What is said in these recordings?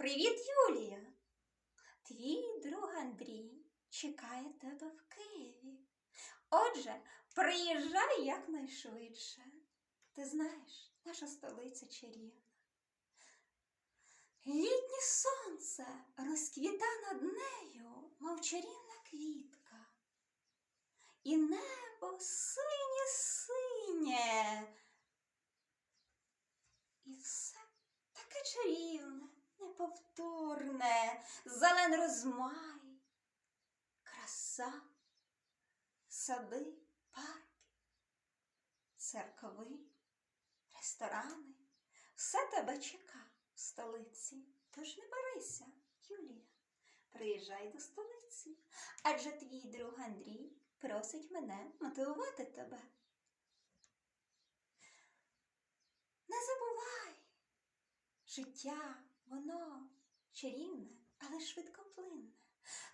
Привіт, Юлія! Твій друг Андрій чекає тебе в Києві. Отже, приїжджай якнайшвидше. Ти знаєш, наша столиця чарівна. Літнє сонце розквіта над нею, мов чарівна квітка. І небо синє синє. І все таке чарівне, неповторне, зелен розмай, краса, сади, парки, церкви, ресторани. Все тебе чека в столиці. Тож не барися, Юлія, приїжджай до столиці, адже твій друг Андрій просить мене мотивувати тебе. Не забувай, життя, воно чарівне, але швидкоплинне.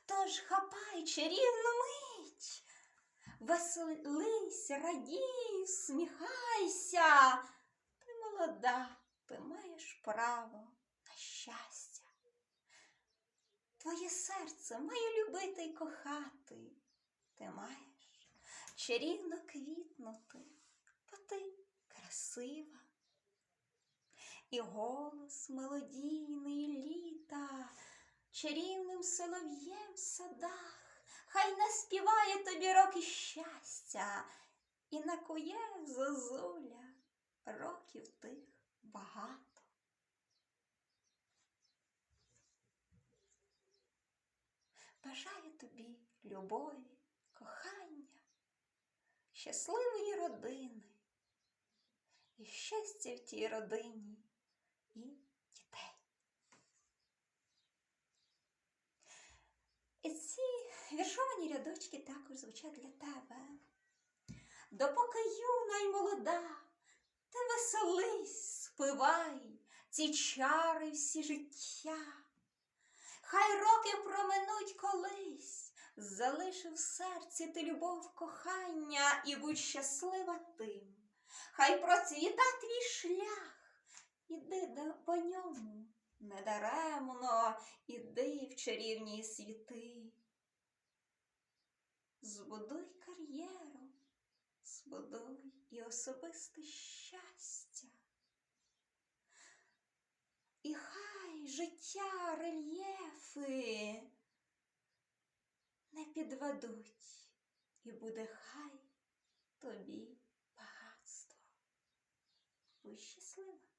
Тож хапай чарівну мить. Веселись, радій, всміхайся. Ти молода, ти маєш право на щастя. Твоє серце має любити й кохати. Ти маєш чарівно квітнути, бо ти красива. І голос мелодійний літа, чарівним солов'єм в садах, хай наспіває тобі роки щастя, і накує зозуля років тих багато. Бажаю тобі любові, кохання, щасливої родини і щастя в тій родині і дітей. І ці віршовані рядочки також звучать для тебе. Допоки юна й молода, ти веселись, спивай ці чари всі життя. Хай роки проминуть колись, залишив в серці ти любов кохання і будь щаслива тим. Хай процвіта твій шлях, іди по ньому недаремно, іди в чарівні світи. Збудуй кар'єру, збудуй і особисте щастя. І хай життя рельєфи не підведуть, і буде хай тобі багатство. Будь щаслива.